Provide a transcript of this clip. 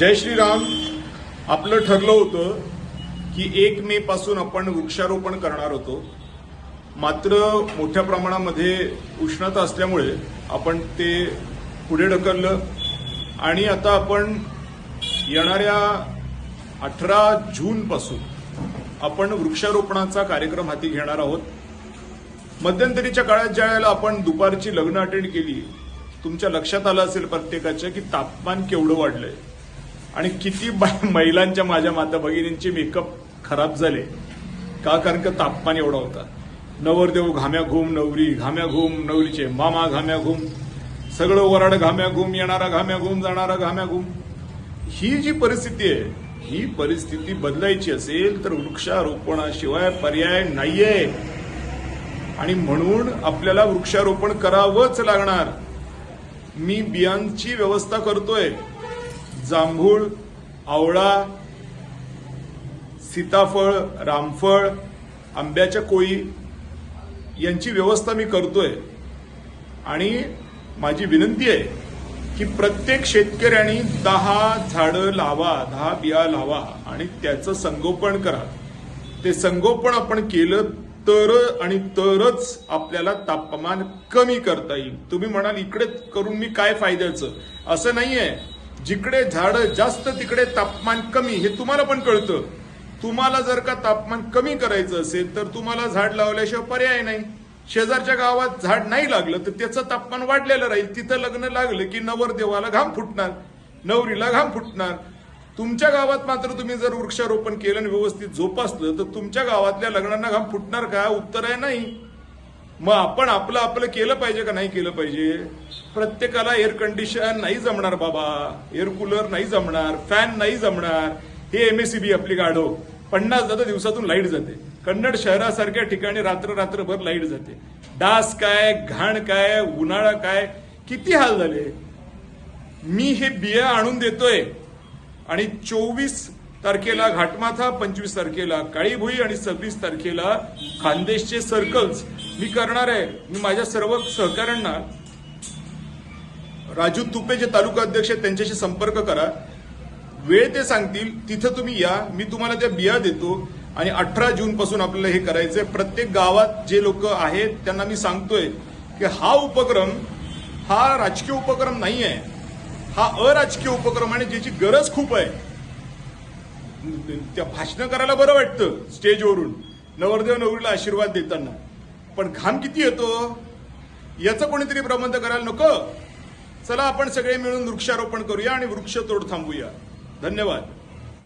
जय श्रीराम. आपलं ठरलं होतं की एक मे पासून आपण वृक्षारोपण करणार होतो. मात्र मोठ्या प्रमाणामध्ये उष्णता असल्यामुळे आपण ते पुढे ढकललं. आणि आता आपण येणाऱ्या अठरा जूनपासून आपण वृक्षारोपणाचा कार्यक्रम हाती घेणार आहोत. मध्यंतरीच्या काळात ज्या वेळेला आपण दुपारची लग्न अटेंड केली तुमच्या लक्षात आलं असेल प्रत्येकाच्या की तापमान केवढं वाढलंय. आणि किती बा- महिलांच्या माझ्या माता भगिनींचे मेकअप खराब झाले. का? कारण का तापमान एवढा होता. नवरदेव घाम्या घुम नवरी घाम्या घुम नवरीचे. मामा घाम्या घुम. सगळं वराड घाम्या घुम येणारा घाम्या घुम जाणारा घाम्या घुम. ही जी परिस्थिती आहे ही परिस्थिती बदलायची असेल तर वृक्षारोपणाशिवाय पर्याय नाहीये. आणि म्हणून आपल्याला वृक्षारोपण करावंच लागणार. मी बियांची व्यवस्था करतोय. जांभूळ आवळा सीताफळ रामफळ आंब्याच्या कोळी यांची व्यवस्था मी करतोय. आणि माझी विनंती आहे की प्रत्येक शेतकऱ्यांनी दहा झाडं लावा दहा बिया लावा आणि त्याचं संगोपन करा. ते संगोपन आपण केलं तर आणि तरच आपल्याला तापमान कमी करता येईल. तुम्ही म्हणाल इकडे करून मी काय फायद्याचं? असं नाहीये. जिकडे झाडं जास्त तिकडे तापमान कमी. हे तुम्हाला पण कळतं. तुम्हाला जर का तापमान कमी करायचं असेल तर तुम्हाला झाड लावल्याशिवाय पर्याय नाही. शेजारच्या गावात झाड नाही लागलं तर त्याचं तापमान वाढलेलं राहील. तिथं लग्न लागलं की नवरदेवाला घाम फुटणार नवरीला घाम फुटणार. तुमच्या गावात मात्र तुम्ही जर वृक्षारोपण केलं आणि व्यवस्थित जोपासलं तर तुमच्या गावातल्या लग्नांना घाम फुटणार का? उत्तर आहे नाही. मग आपण आपलं आपलं केलं पाहिजे का नाही केलं पाहिजे? प्रत्येकाला एअर कंडिशन नाही जमणार बाबा. एअर कूलर नाही जमणार. फॅन नाही जमणार. हे एमएससीबी आपली गाढव. पन्नास जातं दिवसातून लाइट जाते. कन्नड शहरासारख्या ठिकाणी रात्र रात्रभर लाइट जाते. डास काय घाण काय उन्हाळा काय किती हाल झाले? मी हे बिया आणून देतोय. आणि चोवीस तारखेला घाटमाथा पंचवीस तारखेला काळीभुई आणि सव्वीस तारखेला खानदेशचे सर्कल्स मी करणार आहे. मी माझ्या सर्व सहकाऱ्यांना राजू तुपे जे तालुका अध्यक्ष आहेत त्यांच्याशी संपर्क करा. वेळ ते सांगतील तिथं तुम्ही या. मी तुम्हाला त्या बिया देतो आणि अठरा जून पासून आपल्याला हे करायचंय. प्रत्येक गावात जे लोक आहेत त्यांना मी सांगतोय की हा उपक्रम हा राजकीय उपक्रम नाही आहे हा अराजकीय उपक्रम आणि ज्याची गरज खूप आहे. त्या भाषण करायला बरं वाटतं स्टेजवरून. नवरदेव नवरीला आशीर्वाद देताना. पण घाम किती येतो? याचं कोणीतरी प्रबंध करायला नको? चला आपण सगळे मिळून वृक्षारोपण करूया आणि वृक्षतोड थांबूया. धन्यवाद.